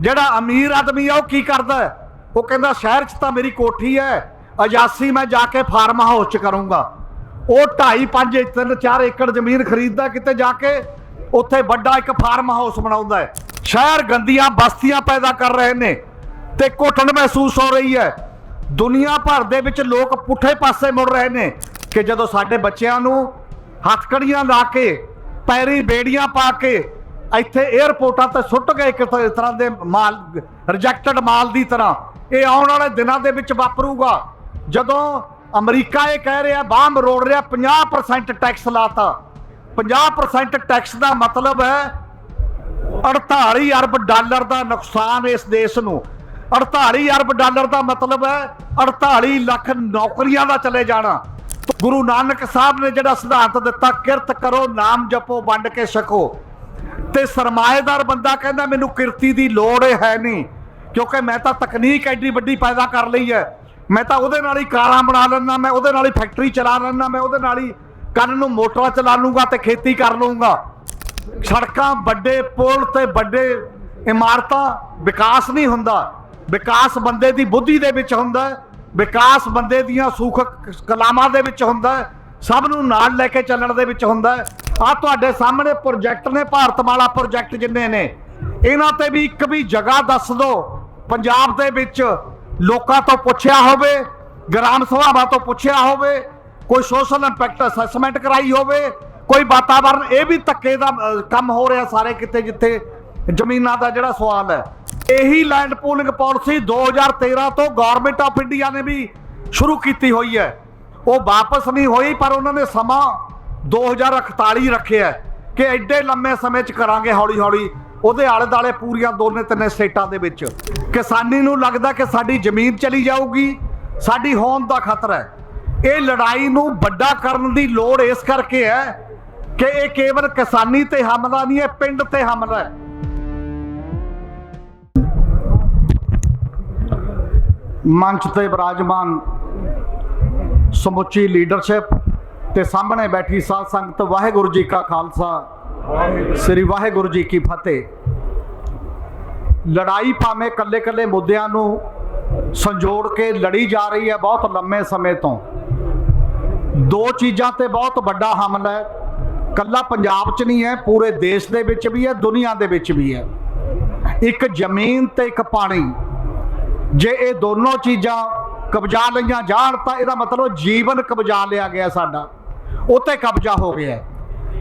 ਜਿਹੜਾ ਅਮੀਰ ਆਦਮੀ ਆ, ਉਹ ਕੀ ਕਰਦਾ ਉਹ ਕਹਿੰਦਾ, ਸ਼ਹਿਰ 'ਚ ਤਾਂ ਮੇਰੀ ਕੋਠੀ ਹੈ, ਅਜਾਸੀ ਮੈਂ ਜਾ ਕੇ ਫਾਰਮ ਹਾਊਸ 'ਚ ਕਰੂੰਗਾ। ਉਹ 2.5 5 3 4 ਏਕੜ ਜ਼ਮੀਨ ਖਰੀਦਦਾ ਕਿਤੇ ਜਾ ਕੇ, ਉੱਥੇ ਵੱਡਾ ਇੱਕ ਫਾਰਮ ਹਾਊਸ ਬਣਾਉਂਦਾ ਹੈ। ਸ਼ਹਿਰ ਗੰਦੀਆਂ ਬਸਤੀਆਂ ਪੈਦਾ ਕਰ ਰਹੇ ਨੇ ਤੇ ਘੁੱਟਣ ਮਹਿਸੂਸ ਹੋ ਰਹੀ ਹੈ। ਦੁਨੀਆ ਭਰ ਦੇ ਵਿੱਚ ਲੋਕ ਪੁੱਠੇ ਪਾਸੇ ਮੁੜ ਰਹੇ ਨੇ ਕਿ ਜਦੋਂ ਸਾਡੇ ਬੱਚਿਆਂ ਨੂੰ ਹੱਥਕੜੀਆਂ ਲਾ ਕੇ, ਪੈਰੀ ਬੇੜੀਆਂ ਪਾ ਕੇ ਇੱਥੇ 에ਅਰਪੋਰਟਾਂ ਤੇ ਸੁੱਟ ਗਏ ਇੱਕ ਤਰ੍ਹਾਂ ਦੇ ਮਾਲ ਰਿਜੈਕਟਡ ਮਾਲ ਦੀ ਤਰ੍ਹਾਂ ਇਹ ਆਉਣ ਵਾਲੇ ਦਿਨਾਂ ਦੇ ਵਿੱਚ ਵਾਪਰੂਗਾ। ਜਦੋਂ ਅਮਰੀਕਾ ਇਹ ਕਹਿ ਰਿਹਾ, ਬਾਂਬ ਰੋੜ ਰਿਹਾ 50% ਟੈਕਸ ਲਾਤਾ। 50% ਟੈਕਸ ਦਾ ਮਤਲਬ ਹੈ 48 ਅਰਬ ਡਾਲਰ ਦਾ ਨੁਕਸਾਨ ਇਸ ਦੇਸ਼ ਨੂੰ। 48 ਅਰਬ ਡਾਲਰ ਦਾ ਮਤਲਬ ਹੈ 48 ਲੱਖ ਨੌਕਰੀਆਂ ਦਾ ਚਲੇ ਜਾਣਾ। ਗੁਰੂ ਨਾਨਕ ਸਾਹਿਬ ਨੇ ਜਿਹੜਾ ਸਿਧਾਂਤ ਦਿੱਤਾ, ਕਿਰਤ ਕਰੋ, ਨਾਮ ਜਪੋ, ਵੰਡ ਕੇ ਛਕੋ। ਤੇ ਸਰਮਾਏਦਾਰ ਬੰਦਾ ਕਹਿੰਦਾ ਮੈਨੂੰ ਕਿਰਤੀ ਦੀ ਲੋੜ ਹੈ ਨਹੀਂ, ਕਿਉਂਕਿ ਮੈਂ ਤਾਂ ਤਕਨੀਕ ਐਡੀ ਵੱਡੀ ਪੈਦਾ ਕਰ ਲਈ ਹੈ। ਮੈਂ ਤਾਂ ਉਹਦੇ ਨਾਲ ਹੀ ਕਾਰਾਂ ਬਣਾ ਲੈਣਾ ਮੈਂ ਉਹਦੇ ਨਾਲ ਹੀ ਫੈਕਟਰੀ ਚਲਾ ਲੈਣਾ ਮੈਂ ਉਹਦੇ ਨਾਲ ਹੀ ਕੰਨ ਨੂੰ ਮੋਟਰਾਂ ਚਲਾ ਲੂੰਗਾ ਤੇ ਖੇਤੀ ਕਰ ਲੂੰਗਾ। ਸੜਕਾਂ ਵੱਡੇ ਪੁਲ ਤੇ ਵੱਡੇ ਇਮਾਰਤਾਂ, ਵਿਕਾਸ ਨਹੀਂ ਹੁੰਦਾ। ਵਿਕਾਸ ਬੰਦੇ ਦੀ ਬੁੱਧੀ ਦੇ ਵਿੱਚ ਹੁੰਦਾ ਵਿਕਾਸ ਬੰਦੇ ਦੀਆਂ ਸੂਖ ਕਲਾਮਾਂ ਦੇ ਵਿੱਚ ਹੁੰਦਾ ਸਭ ਨੂੰ ਨਾਲ ਲੈ ਕੇ ਚੱਲਣ ਦੇ ਵਿੱਚ ਹੁੰਦਾ ਆ ਤੁਹਾਡੇ ਸਾਹਮਣੇ ਪ੍ਰੋਜੈਕਟ ਨੇ ਭਾਰਤਮਾਲਾ ਪ੍ਰੋਜੈਕਟ ਜਿੰਨੇ ਨੇ। ਇਹਨਾਂ ਤੇ ਵੀ ਇੱਕ ਵੀ ਜਗ੍ਹਾ ਦੱਸ ਦਿਓ। ਪੰਜਾਬ ਦੇ ਵਿੱਚ ਲੋਕਾਂ ਤੋਂ ਪੁੱਛਿਆ ਹੋਵੇ, ਗ੍ਰਾਮ ਸਭਾਵਾਂ ਤੋਂ ਪੁੱਛਿਆ ਹੋਵੇ, ਕੋਈ ਸੋਸ਼ਲ ਇੰਪੈਕਟ ਅਸੈਸਮੈਂਟ ਕਰਾਈ ਹੋਵੇ, ਕੋਈ ਵਾਤਾਵਰਨ, ਇਹ ਵੀ ਧੱਕੇ ਦਾ ਕੰਮ ਹੋ ਰਿਹਾ ਸਾਰੇ ਕਿਤੇ ਜਿੱਥੇ ਜ਼ਮੀਨਾਂ ਦਾ ਜਿਹੜਾ ਸਵਾਲ ਹੈ। ਇਹੀ ਲੈਂਡ ਪੂਲਿੰਗ ਪਾਲਿਸੀ 2013 ਤੋਂ ਗਵਰਨਮੈਂਟ ਆਫ ਇੰਡੀਆ ਨੇ ਵੀ ਸ਼ੁਰੂ ਕੀਤੀ ਹੋਈ ਹੈ। ਉਹ ਵਾਪਸ ਨਹੀਂ ਹੋਈ, ਪਰ ਉਹਨਾਂ ਨੇ ਸਮਾਂ 2041 ਰੱਖਿਆ ਹੈ ਕਿ ਐਡੇ ਲੰਮੇ ਸਮੇਂ 'ਚ ਕਰਾਂਗੇ ਹੌਲੀ ਹੌਲੀ ਉਹਦੇ ਆਲੇ ਦਾਲੇ ਪੂਰੀਆਂ ਦੋਨੇ ਤਿੰਨੇ ਸਟੇਟਾਂ ਦੇ ਵਿੱਚ। ਕਿਸਾਨੀ ਨੂੰ ਲੱਗਦਾ ਕਿ ਸਾਡੀ ਜ਼ਮੀਨ ਚਲੀ ਜਾਊਗੀ। ਸਾਡੀ ਹੋਂਦ ਦਾ ਖਤਰਾ ਹੈ। ਇਹ ਲੜਾਈ ਨੂੰ ਵੱਡਾ ਕਰਨ ਦੀ ਲੋੜ ਇਸ ਕਰਕੇ ਹੈ ਕਿ ਇਹ ਕੇਵਲ ਕਿਸਾਨੀ ਤੇ ਹਮਲਾ ਨਹੀਂ ਹੈ ਪਿੰਡ ਤੇ ਹਮਲਾ ਹੈ। ਮੰਚ ਤੇ ਵਿਰਾਜਮਾਨ ਸਮੁੱਚੀ ਲੀਡਰਸ਼ਿਪ ਤੇ ਸਾਹਮਣੇ ਬੈਠੀ ਸਾਧ ਸੰਗਤ ਵਾਹਿਗੁਰੂ ਜੀ ਕਾ ਖਾਲਸਾ। ਸ੍ਰੀ ਵਾਹਿਗੁਰੂ ਜੀ ਕੀ ਫਤਿਹ। ਲੜਾਈ ਭਾਵੇਂ ਕੱਲੇ-ਕੱਲੇ ਮੁੱਦਿਆਂ ਨੂੰ ਸੰਜੋੜ ਕੇ ਲੜੀ ਜਾ ਰਹੀ ਹੈ ਬਹੁਤ ਲੰਮੇ ਸਮੇਂ ਤੋਂ। ਦੋ ਚੀਜ਼ਾਂ ਤੇ ਬਹੁਤ ਵੱਡਾ ਹਮਲਾ ਹੈ। ਕੱਲਾ ਪੰਜਾਬ 'ਚ ਨਹੀਂ ਹੈ, ਪੂਰੇ ਦੇਸ਼ ਦੇ ਵਿੱਚ ਵੀ ਹੈ, ਦੁਨੀਆ ਦੇ ਵਿੱਚ ਵੀ ਹੈ। ਇੱਕ ਜ਼ਮੀਨ ਤੇ ਇੱਕ ਪਾਣੀ। ਜੇ ਇਹ ਦੋਨੋਂ ਚੀਜ਼ਾਂ ਕਬਜ਼ਾ ਲਈਆਂ ਜਾਣ ਤਾਂ ਇਹਦਾ ਮਤਲਬ ਜੀਵਨ ਕਬਜ਼ਾ ਲਿਆ ਗਿਆ ਸਾਡਾ। ਉਤੇ ਕਬਜ਼ਾ ਹੋ ਗਿਆ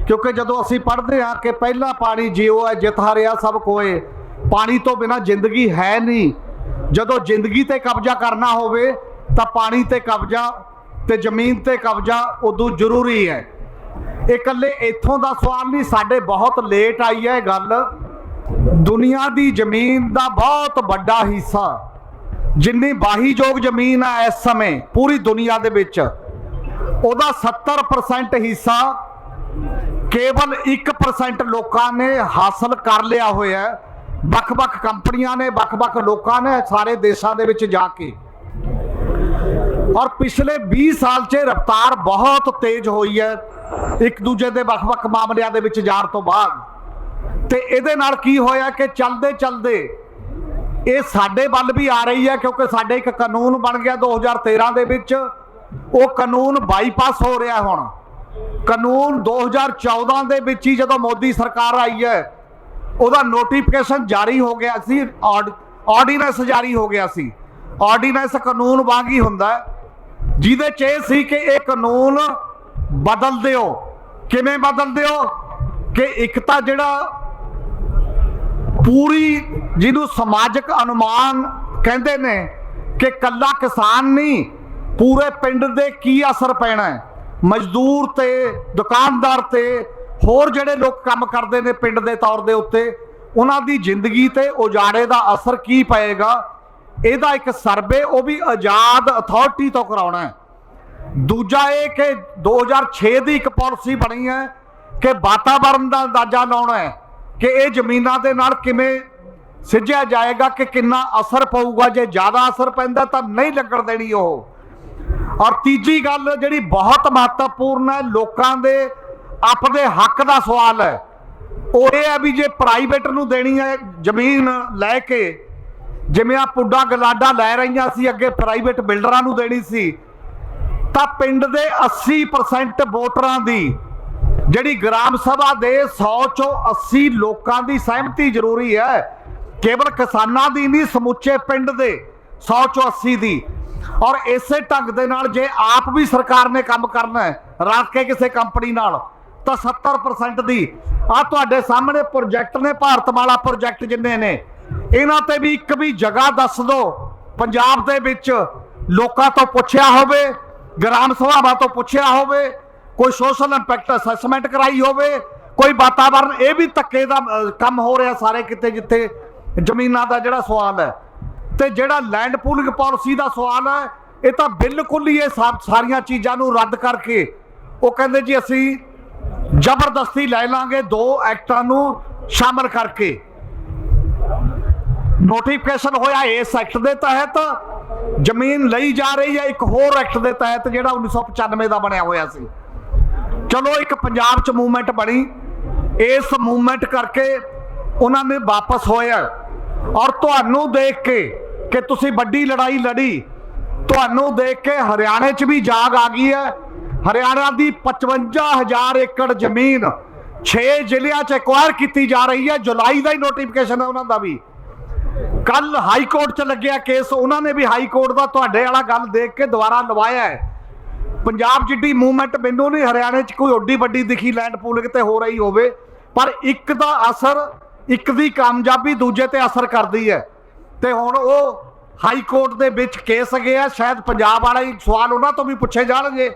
ਕਿਉਂਕਿ ਜਦੋਂ ਅਸੀਂ ਪੜ੍ਹਦੇ ਹਾਂ ਕਿ ਪਹਿਲਾ ਪਾਣੀ ਜਿਉ ਹੈ, ਜਿਤ ਹਰਿਆ ਸਭ ਕੋਏ, ਪਾਣੀ ਤੋਂ ਬਿਨਾ ਜ਼ਿੰਦਗੀ ਹੈ ਨਹੀਂ। ਜਦੋਂ ਜ਼ਿੰਦਗੀ ਤੇ ਕਬਜ਼ਾ ਕਰਨਾ ਹੋਵੇ, ਤਾਂ ਪਾਣੀ ਤੇ ਕਬਜ਼ਾ ਤੇ ਜ਼ਮੀਨ ਤੇ ਕਬਜ਼ਾ ਉਦੋਂ ਜ਼ਰੂਰੀ ਹੈ। ਇਹ ਇਕੱਲੇ ਇੱਥੋਂ ਦਾ ਸਵਾਲ ਨਹੀਂ, ਸਾਡੇ ਬਹੁਤ ਲੇਟ ਆਈ ਹੈ ਗੱਲ। ਦੁਨੀਆ ਦੀ ਜ਼ਮੀਨ ਦਾ ਬਹੁਤ ਵੱਡਾ ਹਿੱਸਾ, ਜਿੰਨੀ ਵਾਹੀਯੋਗ ਜ਼ਮੀਨ ਆ ਇਸ ਸਮੇਂ, ਪੂਰੀ ਦੁਨੀਆ ਦੇ ਵਿੱਚ। ਉਹਦਾ 70% ਹਿੱਸਾ ਕੇਵਲ 1% ਲੋਕਾਂ ਨੇ ਹਾਸਲ ਕਰ ਲਿਆ ਹੋਇਆ ਹੈ। ਵੱਖ-ਵੱਖ ਕੰਪਨੀਆਂ ਨੇ, ਵੱਖ-ਵੱਖ ਲੋਕਾਂ ਨੇ ਸਾਰੇ ਦੇਸ਼ਾਂ ਦੇ ਵਿੱਚ ਜਾ ਕੇ। ਔਰ ਪਿਛਲੇ 20 ਸਾਲ 'ਚ ਰਫ਼ਤਾਰ ਬਹੁਤ ਤੇਜ਼ ਹੋਈ ਹੈ। ਇੱਕ ਦੂਜੇ ਦੇ ਵੱਖ-ਵੱਖ ਮਾਮਲਿਆਂ ਦੇ ਵਿੱਚ ਜਾਣ ਤੋਂ ਬਾਅਦ। ਤੇ ਇਹਦੇ ਨਾਲ ਕੀ ਹੋਇਆ ਕਿ ਚਲਦੇ ਚਲਦੇ ਇਹ ਸਾਡੇ ਵੱਲ ਵੀ ਆ ਰਹੀ ਹੈ, ਕਿਉਂਕਿ ਸਾਡੇ ਇੱਕ ਕਾਨੂੰਨ ਬਣ ਗਿਆ 2013 ਦੇ ਵਿੱਚ। ਉਹ ਕਾਨੂੰਨ ਬਾਈਪਾਸ ਹੋ ਰਿਹਾ ਹੁਣ। ਕਾਨੂੰਨ 2014 ਦੇ ਵਿੱਚ ਹੀ ਜਦੋਂ ਮੋਦੀ ਸਰਕਾਰ ਆਈ ਹੈ, ਉਹਦਾ ਨੋਟੀਫਿਕੇਸ਼ਨ ਜਾਰੀ ਹੋ ਗਿਆ ਸੀ ਆਰਡੀਨੈਂਸ ਜਾਰੀ ਹੋ ਗਿਆ ਸੀ। ਆਰਡੀਨੈਂਸ ਕਾਨੂੰਨ ਵਾਂਗ ਹੀ ਹੁੰਦਾ ਜਿਹਦੇ ਚ ਇਹ ਸੀ ਕਿ ਇਹ ਕਾਨੂੰਨ ਬਦਲ ਦਿਓ। ਕਿਵੇਂ ਬਦਲ ਦਿਓ? ਕਿ ਇੱਕ ਤਾਂ ਜਿਹੜਾ ਪੂਰੀ ਜਿਹਨੂੰ ਸਮਾਜਿਕ ਅਨੁਮਾਨ ਕਹਿੰਦੇ ਨੇ ਕਿ ਕੱਲਾ ਕਿਸਾਨ ਨਹੀਂ ਪੂਰੇ ਪਿੰਡ ਦੇ ਕੀ ਅਸਰ ਪੈਣਾ ਹੈ? ਮਜ਼ਦੂਰ ਤੇ, ਦੁਕਾਨਦਾਰ ਤੇ, ਹੋਰ ਜਿਹੜੇ ਲੋਕ ਕੰਮ ਕਰਦੇ ਨੇ ਪਿੰਡ ਦੇ ਤੌਰ ਦੇ ਉੱਤੇ, ਉਹਨਾਂ ਦੀ ਜ਼ਿੰਦਗੀ ਤੇ ਉਜਾੜੇ ਦਾ ਅਸਰ ਕੀ ਪਏਗਾ? ਇਹਦਾ ਇੱਕ ਸਰਵੇ ਉਹ ਵੀ ਆਜ਼ਾਦ ਅਥਾਰਟੀ ਤੋਂ ਕਰਾਉਣਾ ਹੈ। ਦੂਜਾ ਇਹ ਕਿ 2006 ਦੀ ਇੱਕ ਪਾਲਿਸੀ ਬਣੀ ਹੈ ਕਿ ਵਾਤਾਵਰਣ ਦਾ ਅੰਦਾਜ਼ਾ ਲਾਉਣਾ ਹੈ ਕਿ ਇਹ ਜ਼ਮੀਨਾਂ ਦੇ ਨਾਲ ਕਿਵੇਂ ਸਿੱਝਿਆ ਜਾਏਗਾ ਕਿ ਕਿੰਨਾ ਅਸਰ ਪਊਗਾ। ਜੇ ਜ਼ਿਆਦਾ ਅਸਰ ਪੈਂਦਾ ਤਾਂ ਨਹੀਂ ਲੱਗਣ ਦੇਣੀ ਉਹ। ਔਰ ਤੀਜੀ ਗੱਲ ਜਿਹੜੀ ਬਹੁਤ ਮਹੱਤਵਪੂਰਨ ਹੈ, ਲੋਕਾਂ ਦੇ ਆਪਦੇ ਹੱਕ ਦਾ ਸਵਾਲ ਹੈ। ਉਹ ਇਹ ਹੈ ਵੀ ਜੇ ਪ੍ਰਾਈਵੇਟ ਨੂੰ ਦੇਣੀ ਹੈ ਜ਼ਮੀਨ ਲੈ ਕੇ, ਜਿਵੇਂ ਆ ਪੁੱਡਾ ਗਲਾਡਾ ਲੈ ਰਹੀਆਂ ਸੀ, ਅੱਗੇ ਪ੍ਰਾਈਵੇਟ ਬਿਲਡਰਾਂ ਨੂੰ ਦੇਣੀ ਸੀ, ਤਾਂ ਪਿੰਡ ਦੇ 80% ਵੋਟਰਾਂ ਦੀ ਜਿਹੜੀ ਗ੍ਰਾਮ ਸਭਾ ਦੇ 100 ਚੋਂ 80 ਲੋਕਾਂ ਦੀ ਸਹਿਮਤੀ ਜ਼ਰੂਰੀ ਹੈ। ਕੇਵਲ ਕਿਸਾਨਾਂ ਦੀ ਨਹੀਂ, ਸਮੁੱਚੇ ਪਿੰਡ ਦੇ 100 ਚੋਂ 80 ਦੀ। ਔਰ ਇਸੇ ਢੰਗ ਦੇ ਨਾਲ ਜੇ ਆਪ ਵੀ ਸਰਕਾਰ ਨੇ ਕੰਮ ਕਰਨਾ ਹੈ ਰਲ ਕੇ ਕਿਸੇ ਕੰਪਨੀ ਨਾਲ, ਤਾਂ 70% ਦੀ। ਆ ਤੁਹਾਡੇ ਸਾਹਮਣੇ ਪ੍ਰੋਜੈਕਟ ਨੇ, ਭਾਰਤਮਾਲਾ ਪ੍ਰੋਜੈਕਟ ਜਿੰਨੇ ਨੇ, ਇਹਨਾਂ ਤੇ ਵੀ ਇੱਕ ਵੀ ਜਗ੍ਹਾ ਦੱਸ ਦਿਓ, ਪੰਜਾਬ ਦੇ ਵਿੱਚ ਲੋਕਾਂ ਤੋਂ ਪੁੱਛਿਆ ਹੋਵੇ, ਗ੍ਰਾਮ ਸਭਾਵਾਂ ਤੋਂ ਪੁੱਛਿਆ ਹੋਵੇ, ਕੋਈ ਸੋਸ਼ਲ ਇੰਪੈਕਟ ਅਸੈਸਮੈਂਟ ਕਰਾਈ ਹੋਵੇ, ਕੋਈ ਵਾਤਾਵਰਣ ਇਹ ਵੀ ਧੱਕੇ ਦਾ ਕੰਮ ਹੋ ਰਿਹਾ ਸਾਰੇ ਕਿਤੇ ਜਿੱਥੇ ਜ਼ਮੀਨਾਂ ਦਾ ਜਿਹੜਾ ਸਵਾਲ ਹੈ। ਤੇ ਜਿਹੜਾ ਲੈਂਡ ਪੂਲਿੰਗ ਪਾਲਿਸੀ ਦਾ ਸਵਾਲ ਹੈ, ਇਹ ਤਾਂ ਬਿਲਕੁਲ ਹੀ ਇਹ ਸਾਰੀਆਂ ਚੀਜ਼ਾਂ ਨੂੰ ਰੱਦ ਕਰਕੇ ਉਹ ਕਹਿੰਦੇ ਜੀ ਅਸੀਂ ਜ਼ਬਰਦਸਤੀ ਲੈ ਲਾਂਗੇ ਦੋ ਐਕਟਾਂ ਨੂੰ ਸ਼ਾਮਲ ਕਰਕੇ। ਨੋਟੀਫਿਕੇਸ਼ਨ ਹੋਇਆ ਇਸ ਐਕਟ ਦੇ ਤਹਿਤ, ਜ਼ਮੀਨ ਲਈ ਜਾ ਰਹੀ ਹੈ ਇੱਕ ਹੋਰ ਐਕਟ ਦੇ ਤਹਿਤ ਜਿਹੜਾ 1995 ਦਾ ਬਣਿਆ ਹੋਇਆ ਸੀ। ਚਲੋ ਇੱਕ ਪੰਜਾਬ 'ਚ ਮੂਵਮੈਂਟ ਬਣੀ, ਇਸ ਮੂਵਮੈਂਟ ਕਰਕੇ ਉਹਨਾਂ ਨੇ ਵਾਪਸ ਹੋਇਆ। ਔਰ ਤੁਹਾਨੂੰ ਦੇਖ ਕੇ ਕਿ ਤੁਸੀਂ ਵੱਡੀ ਲੜਾਈ ਲੜੀ, ਤੁਹਾਨੂੰ ਦੇਖ ਕੇ ਹਰਿਆਣੇ 'ਚ ਵੀ ਜਾਗ ਆ ਗਈ ਹੈ। ਹਰਿਆਣਾ ਦੀ 55000 ਏਕੜ ਜ਼ਮੀਨ 6 ਜ਼ਿਲ੍ਹਿਆਂ 'ਚ ਐਕਵਾਇਰ ਕੀਤੀ ਜਾ ਰਹੀ ਹੈ। ਜੁਲਾਈ ਦਾ ਹੀ ਨੋਟੀਫਿਕੇਸ਼ਨ ਹੈ ਉਹਨਾਂ ਦਾ ਵੀ। ਕੱਲ ਹਾਈ ਕੋਰਟ 'ਚ ਲੱਗਿਆ ਕੇਸ ਉਹਨਾਂ ਨੇ ਵੀ ਹਾਈ ਕੋਰਟ ਦਾ ਤੁਹਾਡੇ ਵਾਲਾ ਗੱਲ ਦੇਖ ਕੇ ਦੁਬਾਰਾ ਲਵਾਇਆ ਹੈ। ਪੰਜਾਬ ਜਿੱਡੀ ਮੂਵਮੈਂਟ ਮੈਨੂੰ ਨਹੀਂ, ਹਰਿਆਣੇ 'ਚ ਕੋਈ ਓਡੀ ਵੱਡੀ ਦਿਖੀ ਲੈਂਡ ਪੂਲਿੰਗ ਤੇ ਹੋ ਰਹੀ ਹੋਵੇ। ਪਰ ਇੱਕ ਦਾ ਅਸਰ, ਇੱਕ ਦੀ ਕਾਮਯਾਬੀ ਦੂਜੇ ਤੇ ਅਸਰ ਕਰਦੀ ਹੈ। ਤੇ ਹੁਣ ਉਹ ਹਾਈ ਕੋਰਟ ਦੇ ਵਿੱਚ ਕੇਸ ਗਿਆ ਸ਼ਾਇਦ ਪੰਜਾਬ ਵਾਲਾ ਹੀ ਸਵਾਲ ਉਹਨਾਂ ਤੋਂ ਵੀ ਪੁੱਛੇ ਜਾਣਗੇ।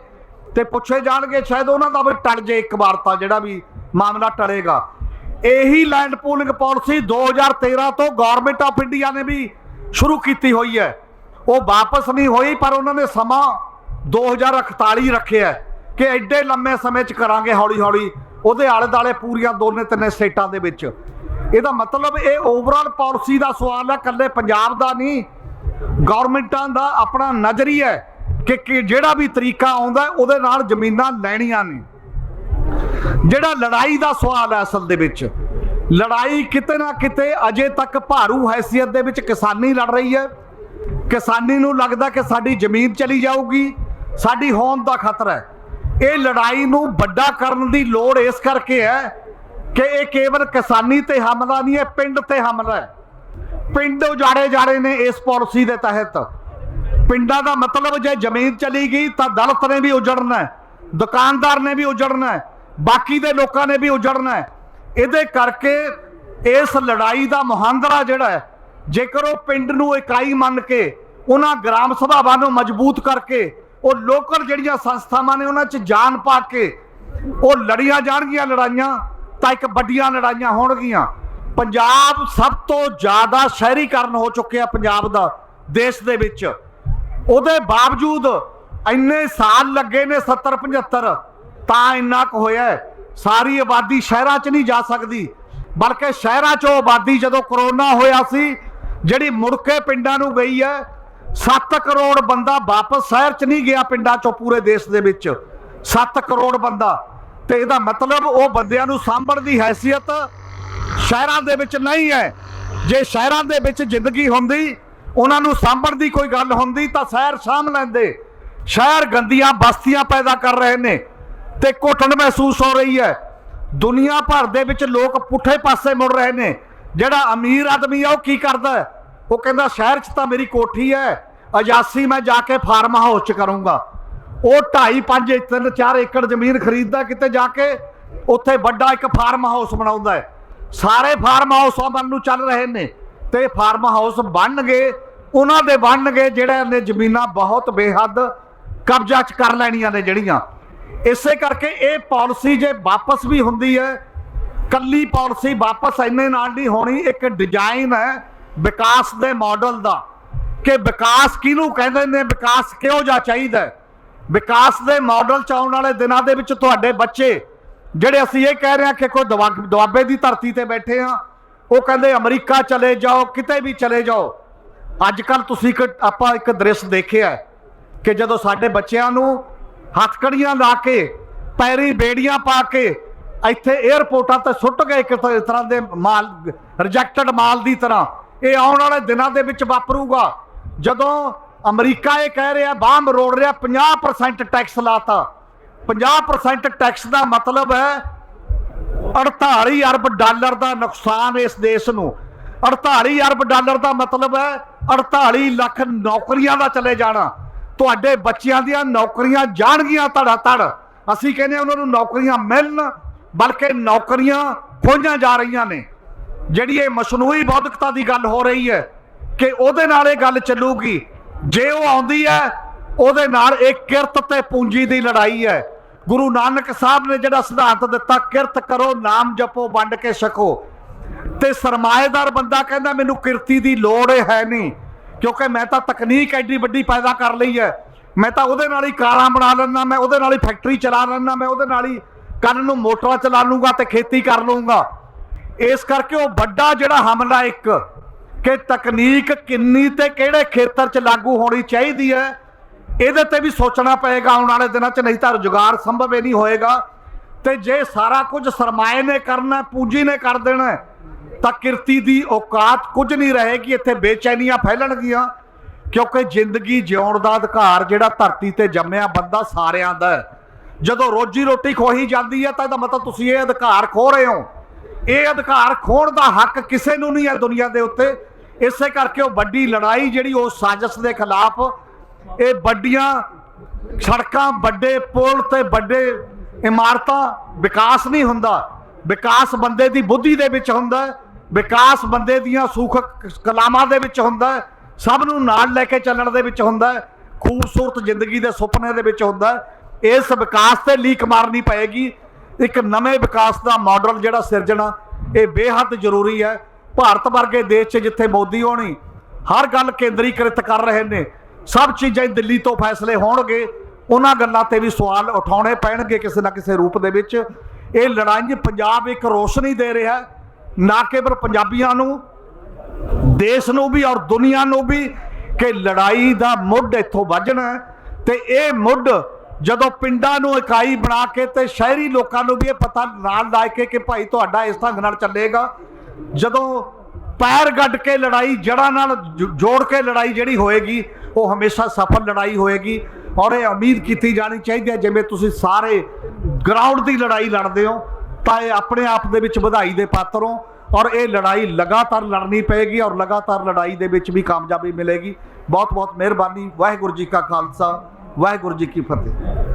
ਤੇ ਪੁੱਛੇ ਜਾਣਗੇ, ਸ਼ਾਇਦ ਉਹਨਾਂ ਦਾ ਵੀ ਟਲ ਜੇ ਇੱਕ ਵਾਰ ਤਾਂ ਜਿਹੜਾ ਵੀ ਮਾਮਲਾ ਟਲੇਗਾ। ਇਹੀ ਲੈਂਡ ਪੂਲਿੰਗ ਪਾਲਿਸੀ 2013 ਤੋਂ ਗਵਰਨਮੈਂਟ ਆਫ ਇੰਡੀਆ ਨੇ ਵੀ ਸ਼ੁਰੂ ਕੀਤੀ ਹੋਈ ਹੈ। ਉਹ ਵਾਪਸ ਨਹੀਂ ਹੋਈ, ਪਰ ਉਹਨਾਂ ਨੇ ਸਮਾਂ 2041 ਰੱਖਿਆ ਕਿ ਐਡੇ ਲੰਮੇ ਸਮੇਂ 'ਚ ਕਰਾਂਗੇ ਹੌਲੀ ਹੌਲੀ ਉਹਦੇ ਆਲੇ ਦਾਲੇ ਪੂਰੀਆਂ ਦੋਨੇ ਤਿੰਨੇ ਸਟੇਟਾਂ ਦੇ ਵਿੱਚ। ਇਹਦਾ ਮਤਲਬ ਇਹ ਓਵਰਆਲ ਪਾਲਿਸੀ ਦਾ ਸਵਾਲ ਹੈ, ਇਕੱਲੇ ਪੰਜਾਬ ਦਾ ਨਹੀਂ ਗਵਰਨਮੈਂਟਾਂ ਦਾ ਆਪਣਾ ਨਜ਼ਰੀਆ ਹੈ ਕਿ ਜਿਹੜਾ ਵੀ ਤਰੀਕਾ ਆਉਂਦਾ ਉਹਦੇ ਨਾਲ ਜ਼ਮੀਨਾਂ ਲੈਣੀਆਂ ਨੇ। ਜਿਹੜਾ ਲੜਾਈ ਦਾ ਸਵਾਲ ਹੈ ਅਸਲ ਦੇ ਵਿੱਚ, ਲੜਾਈ ਕਿਤੇ ਨਾ ਕਿਤੇ ਅਜੇ ਤੱਕ ਭਾਰੂ ਹੈਸੀਅਤ ਦੇ ਵਿੱਚ ਕਿਸਾਨੀ ਲੜ ਰਹੀ ਹੈ। ਕਿਸਾਨੀ ਨੂੰ ਲੱਗਦਾ ਕਿ ਸਾਡੀ ਜ਼ਮੀਨ ਚਲੀ ਜਾਊਗੀ, ਸਾਡੀ ਹੋਂਦ ਦਾ ਖਤਰਾ ਹੈ। ਇਹ ਲੜਾਈ ਨੂੰ ਵੱਡਾ ਕਰਨ ਦੀ ਲੋੜ ਇਸ ਕਰਕੇ ਹੈ ਕਿ ਇਹ ਕੇਵਲ ਕਿਸਾਨੀ ਤੇ ਹਮਲਾ ਨਹੀਂ ਹੈ, ਪਿੰਡ ਤੇ ਹਮਲਾ ਹੈ। ਪਿੰਡ ਉਜਾੜੇ ਜਾ ਰਹੇ ਨੇ ਇਸ ਪਾਲਿਸੀ ਦੇ ਤਹਿਤ। ਪਿੰਡਾਂ ਦਾ ਮਤਲਬ ਜੇ ਜ਼ਮੀਨ ਚਲੀ ਗਈ ਤਾਂ ਦਲਤ ਨੇ ਵੀ ਉਜੜਨਾ ਹੈ, ਦੁਕਾਨਦਾਰ ਨੇ ਵੀ ਉਜੜਨਾ ਹੈ, ਬਾਕੀ ਦੇ ਲੋਕਾਂ ਨੇ ਵੀ ਉਜੜਨਾ ਹੈ। ਇਹਦੇ ਕਰਕੇ ਇਸ ਲੜਾਈ ਦਾ ਮੁਹਾਂਦਰਾ ਜਿਹੜਾ ਹੈ, ਜੇਕਰ ਉਹ ਪਿੰਡ ਨੂੰ ਇਕਾਈ ਮੰਨ ਕੇ, ਉਹਨਾਂ ਗ੍ਰਾਮ ਸਭਾਵਾਂ ਨੂੰ ਮਜ਼ਬੂਤ ਕਰਕੇ, ਉਹ ਲੋਕਲ ਜਿਹੜੀਆਂ ਸੰਸਥਾਵਾਂ ਨੇ ਉਹਨਾਂ 'ਚ ਜਾਨ ਪਾ ਕੇ, ਉਹ ਲੜੀਆਂ ਜਾਣਗੀਆਂ ਲੜਾਈਆਂ ਤਾਂ ਇੱਕ ਵੱਡੀਆਂ ਲੜਾਈਆਂ ਹੋਣਗੀਆਂ। ਪੰਜਾਬ ਸਭ ਤੋਂ ਜ਼ਿਆਦਾ ਸ਼ਹਿਰੀਕਰਨ ਹੋ ਚੁੱਕਿਆ ਪੰਜਾਬ ਦਾ, ਦੇਸ਼ ਦੇ ਵਿੱਚ। ਉਹਦੇ ਬਾਵਜੂਦ ਇੰਨੇ ਸਾਲ ਲੱਗੇ ਨੇ 70 75 ਤਾਂ ਇੰਨਾ ਕੁ ਹੋਇਆ ਸਾਰੀ ਆਬਾਦੀ ਸ਼ਹਿਰਾਂ 'ਚ ਨਹੀਂ ਜਾ ਸਕਦੀ, ਬਲਕਿ ਸ਼ਹਿਰਾਂ 'ਚੋਂ ਆਬਾਦੀ ਜਦੋਂ ਕਰੋਨਾ ਹੋਇਆ ਸੀ, ਜਿਹੜੀ ਮੁੜ ਕੇ ਪਿੰਡਾਂ ਨੂੰ ਗਈ ਹੈ 7 ਕਰੋੜ ਬੰਦਾ ਵਾਪਸ ਸ਼ਹਿਰ 'ਚ ਨਹੀਂ ਗਿਆ ਪਿੰਡਾਂ 'ਚੋਂ ਪੂਰੇ ਦੇਸ਼ ਦੇ ਵਿੱਚ। 7 ਕਰੋੜ ਬੰਦਾ ਤੇ ਇਹਦਾ ਮਤਲਬ ਉਹ ਬੰਦਿਆਂ ਨੂੰ ਸਾਂਭਣ ਦੀ ਹੈਸੀਅਤ ਸ਼ਹਿਰਾਂ ਦੇ ਵਿੱਚ ਨਹੀਂ ਹੈ। ਜੇ ਸ਼ਹਿਰਾਂ ਦੇ ਵਿੱਚ ਜ਼ਿੰਦਗੀ ਹੁੰਦੀ, ਉਹਨਾਂ ਨੂੰ ਸਾਂਭਣ ਦੀ ਕੋਈ ਗੱਲ ਹੁੰਦੀ ਤਾਂ ਸ਼ਹਿਰ ਸਾਂਭ ਲੈਂਦੇ। ਸ਼ਹਿਰ ਗੰਦੀਆਂ ਬਸਤੀਆਂ ਪੈਦਾ ਕਰ ਰਹੇ ਨੇ ਤੇ ਘੁੱਟਣ ਮਹਿਸੂਸ ਹੋ ਰਹੀ ਹੈ। ਦੁਨੀਆ ਭਰ ਦੇ ਵਿੱਚ ਲੋਕ ਪੁੱਠੇ ਪਾਸੇ ਮੁੜ ਰਹੇ ਨੇ। ਜਿਹੜਾ ਅਮੀਰ ਆਦਮੀ ਆ, ਉਹ ਕੀ ਕਰਦਾ ਉਹ ਕਹਿੰਦਾ, ਸ਼ਹਿਰ 'ਚ ਤਾਂ ਮੇਰੀ ਕੋਠੀ ਹੈ। ਅਜਾਸੀ ਮੈਂ ਜਾ ਕੇ ਫਾਰਮ ਹਾਊਸ 'ਚ ਕਰੂੰਗਾ। ਉਹ 2.5 5 3 4 ਏਕੜ ਜ਼ਮੀਨ ਖਰੀਦਦਾ ਕਿਤੇ ਜਾ ਕੇ, ਉੱਥੇ ਵੱਡਾ ਇੱਕ ਫਾਰਮ ਹਾਊਸ ਬਣਾਉਂਦਾ ਹੈ। ਸਾਰੇ ਫਾਰਮ ਹਾਊਸ ਵੱਲ ਨੂੰ ਚੱਲ ਰਹੇ ਨੇ, ਤੇ ਫਾਰਮ ਹਾਊਸ ਬਣਨਗੇ, ਉਹਨਾਂ ਦੇ ਬਣਨਗੇ ਜਿਹੜੇ ਨੇ ਜ਼ਮੀਨਾਂ ਬਹੁਤ ਬੇਹੱਦ ਕਬਜ਼ਾ 'ਚ ਕਰ ਲੈਣੀਆਂ ਨੇ ਜਿਹੜੀਆਂ। ਇਸੇ ਕਰਕੇ ਇਹ ਪਾਲਿਸੀ ਜੇ ਵਾਪਸ ਵੀ ਹੁੰਦੀ ਹੈ, ਕੱਲੀ ਪਾਲਿਸੀ ਵਾਪਸ ਇੰਨੇ ਨਾਲ ਨਹੀਂ ਹੋਣੀ, ਇੱਕ ਡਿਜ਼ਾਈਨ ਹੈ ਵਿਕਾਸ ਦੇ ਮਾਡਲ ਦਾ, ਕਿ ਵਿਕਾਸ ਕਿਹਨੂੰ ਕਹਿੰਦੇ ਨੇ, ਵਿਕਾਸ ਕਿਹੋ ਜਿਹਾ ਚਾਹੀਦਾ ਵਿਕਾਸ ਦੇ ਮਾਡਲ ਚ ਆਉਣ ਵਾਲੇ ਦਿਨਾਂ ਦੇ ਵਿੱਚ ਤੁਹਾਡੇ ਬੱਚੇ, ਜਿਹੜੇ ਅਸੀਂ ਇਹ ਕਹਿ ਰਹੇ ਹਾਂ ਕਿ ਕੋਈ ਦਵਾ- ਦੁਆਬੇ ਦੀ ਧਰਤੀ ਤੇ ਬੈਠੇ ਆ ਉਹ ਕਹਿੰਦੇ ਅਮਰੀਕਾ ਚਲੇ ਜਾਓ, ਕਿਤੇ ਵੀ ਚਲੇ ਜਾਓ। ਅੱਜ ਕੱਲ ਤੁਸੀਂ ਇੱਕ, ਆਪਾਂ ਇੱਕ ਦ੍ਰਿਸ਼ ਦੇਖਿਆ ਕਿ ਜਦੋਂ ਸਾਡੇ ਬੱਚਿਆਂ ਨੂੰ ਹੱਥਕੜੀਆਂ ਲਾ ਕੇ, ਪੈਰੀ ਬੇੜੀਆਂ ਪਾ ਕੇ ਇੱਥੇ 에ਅਰਪੋਰਟਾਂ ਤੇ ਸੁੱਟ ਗਏ ਇੱਕ ਇਸ ਤਰ੍ਹਾਂ ਦੇ ਮਾਲ ਰਿਜੈਕਟਡ ਮਾਲ ਦੀ ਤਰ੍ਹਾਂ, ਇਹ ਆਉਣ ਵਾਲੇ ਦਿਨਾਂ ਦੇ ਵਿੱਚ ਵਾਪਰੂਗਾ। ਜਦੋਂ ਅਮਰੀਕਾ ਇਹ ਕਹਿ ਰਿਹਾ ਬਾਹ ਰੋੜ ਰਿਹਾ 50% ਟੈਕਸ ਲਾਤਾ। 50% ਟੈਕਸ ਦਾ ਮਤਲਬ ਹੈ 48 ਅਰਬ ਡਾਲਰ ਦਾ ਨੁਕਸਾਨ ਇਸ ਦੇਸ਼ ਨੂੰ। 48 ਅਰਬ ਡਾਲਰ ਦਾ ਮਤਲਬ ਹੈ 48 ਲੱਖ ਨੌਕਰੀਆਂ ਦਾ ਚਲੇ ਜਾਣਾ। ਤੁਹਾਡੇ ਬੱਚਿਆਂ ਦੀਆਂ ਨੌਕਰੀਆਂ ਜਾਣਗੀਆਂ ਧੜਾ ਧੜ। ਅਸੀਂ ਕਹਿੰਦੇ ਹਾਂ ਉਹਨਾਂ ਨੂੰ ਨੌਕਰੀਆਂ ਮਿਲਣ, ਬਲਕਿ ਨੌਕਰੀਆਂ ਖੋਈਆਂ ਜਾ ਰਹੀਆਂ ਨੇ। ਜਿਹੜੀ ਇਹ ਮਸਨੂਈ ਬੌਧਿਕਤਾ ਦੀ ਗੱਲ ਹੋ ਰਹੀ ਹੈ, ਕਿ ਉਹਦੇ ਨਾਲ ਇਹ ਗੱਲ ਚੱਲੂਗੀ ਜੇ ਉਹ ਆਉਂਦੀ ਹੈ, ਉਹਦੇ ਨਾਲ ਇਹ ਕਿਰਤ ਤੇ ਪੂੰਜੀ ਦੀ ਲੜਾਈ ਹੈ। ਗੁਰੂ ਨਾਨਕ ਸਾਹਿਬ ਨੇ ਜਿਹੜਾ ਸਿਧਾਂਤ ਦਿੱਤਾ, ਕਿਰਤ ਕਰੋ, ਨਾਮ ਜਪੋ, ਵੰਡ ਕੇ ਛਕੋ। ਤੇ ਸਰਮਾਏਦਾਰ ਬੰਦਾ ਕਹਿੰਦਾ, ਮੈਨੂੰ ਕਿਰਤੀ ਦੀ ਲੋੜ ਹੈ ਨਹੀਂ, ਕਿਉਂਕਿ ਮੈਂ ਤਾਂ ਤਕਨੀਕ ਐਡੀ ਵੱਡੀ ਪੈਦਾ ਕਰ ਲਈ ਹੈ। ਮੈਂ ਤਾਂ ਉਹਦੇ ਨਾਲ ਹੀ ਕਾਰਾਂ ਬਣਾ ਲੈਣਾ ਮੈਂ ਉਹਦੇ ਨਾਲ ਹੀ ਫੈਕਟਰੀ ਚਲਾ ਲੈਣਾ ਮੈਂ ਉਹਦੇ ਨਾਲ ਹੀ ਕੰਨ ਨੂੰ ਮੋਟਰਾਂ ਚਲਾ ਲੂੰਗਾ ਤੇ ਖੇਤੀ ਕਰ ਲੂੰਗਾ। ਇਸ ਕਰਕੇ ਉਹ ਵੱਡਾ ਜਿਹੜਾ ਹਮਲਾ ਇੱਕ ਕਿ ਤਕਨੀਕ ਕਿੰਨੀ ਤੇ ਕਿਹੜੇ ਖੇਤਰ 'ਚ ਲਾਗੂ ਹੋਣੀ ਚਾਹੀਦੀ ਹੈ, ਇਹਦੇ ਤੇ ਵੀ ਸੋਚਣਾ ਪਏਗਾ, ਆਉਣ ਵਾਲੇ ਦਿਨਾਂ 'ਚ ਨਹੀਂ ਤਾਂ ਰੁਜ਼ਗਾਰ ਸੰਭਵ ਹੀ ਨਹੀਂ ਹੋਏਗਾ। ਤੇ ਜੇ ਸਾਰਾ ਕੁਝ ਸਰਮਾਏ ਨੇ ਕਰਨਾ, ਪੂੰਜੀ ਨੇ ਕਰ ਦੇਣਾ, ਤਾਂ ਕਿਰਤੀ ਦੀ ਔਕਾਤ ਕੁਝ ਨਹੀਂ ਰਹੇਗੀ, ਇੱਥੇ ਬੇਚੈਨੀਆਂ ਫੈਲਣਗੀਆਂ। ਕਿਉਂਕਿ ਜ਼ਿੰਦਗੀ ਜਿਉਣ ਦਾ ਅਧਿਕਾਰ ਜਿਹੜਾ ਧਰਤੀ ਤੇ ਜੰਮਿਆ ਬੰਦਾ ਸਾਰਿਆਂ ਦਾ ਜਦੋਂ ਰੋਜੀ ਰੋਟੀ ਖੋਹੀ ਜਾਂਦੀ ਹੈ, ਤਾਂ ਇਹਦਾ ਮਤਲਬ ਤੁਸੀਂ ਇਹ ਅਧਿਕਾਰ ਖੋ ਰਹੇ ਹੋ। ਇਹ ਅਧਿਕਾਰ ਖੋਣ ਦਾ ਹੱਕ ਕਿਸੇ ਨੂੰ ਨਹੀਂ ਹੈ ਦੁਨੀਆ ਦੇ ਉੱਤੇ। ਇਸੇ ਕਰਕੇ ਉਹ ਵੱਡੀ ਲੜਾਈ ਜਿਹੜੀ ਉਹ ਸਾਜ਼ਿਸ਼ ਦੇ ਖਿਲਾਫ ਇਹ ਵੱਡੀਆਂ ਸੜਕਾਂ, ਵੱਡੇ ਪੁਲ ਤੇ ਵੱਡੇ ਇਮਾਰਤਾਂ, ਵਿਕਾਸ ਨਹੀਂ ਹੁੰਦਾ। ਵਿਕਾਸ ਬੰਦੇ ਦੀ ਬੁੱਧੀ ਦੇ ਵਿੱਚ ਹੁੰਦਾ ਵਿਕਾਸ ਬੰਦੇ ਦੀਆਂ ਸੁਖ ਕਲਾਮਾਂ ਦੇ ਵਿੱਚ ਹੁੰਦਾ ਸਭ ਨੂੰ ਨਾਲ ਲੈ ਕੇ ਚੱਲਣ ਦੇ ਵਿੱਚ ਹੁੰਦਾ ਖੂਬਸੂਰਤ ਜ਼ਿੰਦਗੀ ਦੇ ਸੁਪਨੇ ਦੇ ਵਿੱਚ ਹੁੰਦਾ ਇਸ ਵਿਕਾਸ ਤੇ ਲੀਕ ਮਾਰਨੀ ਪਏਗੀ। ਇੱਕ ਨਵੇਂ ਵਿਕਾਸ ਦਾ ਮਾਡਲ ਜਿਹੜਾ ਸਿਰਜਣਾ, ਇਹ ਬੇਹੱਦ ਜ਼ਰੂਰੀ ਹੈ। ਭਾਰਤ ਵਰਗੇ ਦੇਸ਼ 'ਚ ਜਿੱਥੇ ਮੋਦੀ ਹੋਣੀ ਹਰ ਗੱਲ ਕੇਂਦਰੀਕ੍ਰਿਤ ਕਰ ਰਹੇ ਨੇ, ਸਭ ਚੀਜ਼ਾਂ ਦਿੱਲੀ ਤੋਂ ਫੈਸਲੇ ਹੋਣਗੇ, ਉਹਨਾਂ ਗੱਲਾਂ ਤੇ ਵੀ ਸਵਾਲ ਉਠਾਉਣੇ ਪੈਣਗੇ ਕਿਸੇ ਨਾ ਕਿਸੇ ਰੂਪ ਦੇ ਵਿੱਚ। ਇਹ ਲੜਾਈ ਪੰਜਾਬ ਇੱਕ ਰੋਸ਼ਨੀ ਦੇ ਰਿਹਾ ਨਾ ਕੇਵਲ ਪੰਜਾਬੀਆਂ ਨੂੰ, ਦੇਸ਼ ਨੂੰ ਵੀ ਔਰ ਦੁਨੀਆ ਨੂੰ ਵੀ ਕਿ ਲੜਾਈ ਦਾ ਮੁੱਢ ਇੱਥੋਂ ਵੱਜਣਾ ਹੈ। ਤੇ ਇਹ ਮੁੱਢ ਜਦੋਂ ਪਿੰਡਾਂ ਨੂੰ ਇਕਾਈ ਬਣਾ ਕੇ ਤੇ ਸ਼ਹਿਰੀ ਲੋਕਾਂ ਨੂੰ ਵੀ ਇਹ ਪਤਾ ਨਾਲ ਲਾ ਕੇ ਕਿ ਭਾਈ ਤੁਹਾਡਾ ਇਸ ਢੰਗ ਨਾਲ ਚੱਲੇਗਾ ਜਦੋਂ ਪੈਰ ਗੱਡ ਕੇ ਲੜਾਈ ਜੜਾਂ ਨਾਲ ਜੋੜ ਕੇ ਲੜਾਈ ਜਿਹੜੀ ਹੋਏਗੀ, ਉਹ ਹਮੇਸ਼ਾ ਸਫਲ ਲੜਾਈ ਹੋਏਗੀ। ਔਰ ਇਹ ਉਮੀਦ ਕੀਤੀ ਜਾਣੀ ਚਾਹੀਦੀ ਹੈ, ਜਿਵੇਂ ਤੁਸੀਂ ਸਾਰੇ ਗਰਾਊਂਡ ਦੀ ਲੜਾਈ ਲੜਦੇ ਹੋ, ਤਾਂ ਇਹ ਆਪਣੇ ਆਪ ਦੇ ਵਿੱਚ ਵਧਾਈ ਦੇ ਪਾਤਰ ਹੋ। ਔਰ ਇਹ ਲੜਾਈ ਲਗਾਤਾਰ ਲੜਨੀ ਪਏਗੀ ਔਰ ਲਗਾਤਾਰ ਲੜਾਈ ਦੇ ਵਿੱਚ ਵੀ ਕਾਮਯਾਬੀ ਮਿਲੇਗੀ। ਬਹੁਤ ਬਹੁਤ ਮਿਹਰਬਾਨੀ। ਵਾਹਿਗੁਰੂ ਜੀ ਕਾ ਖਾਲਸਾ, ਵਾਹਿਗੁਰੂ ਜੀ ਕੀ ਫਤਿਹ।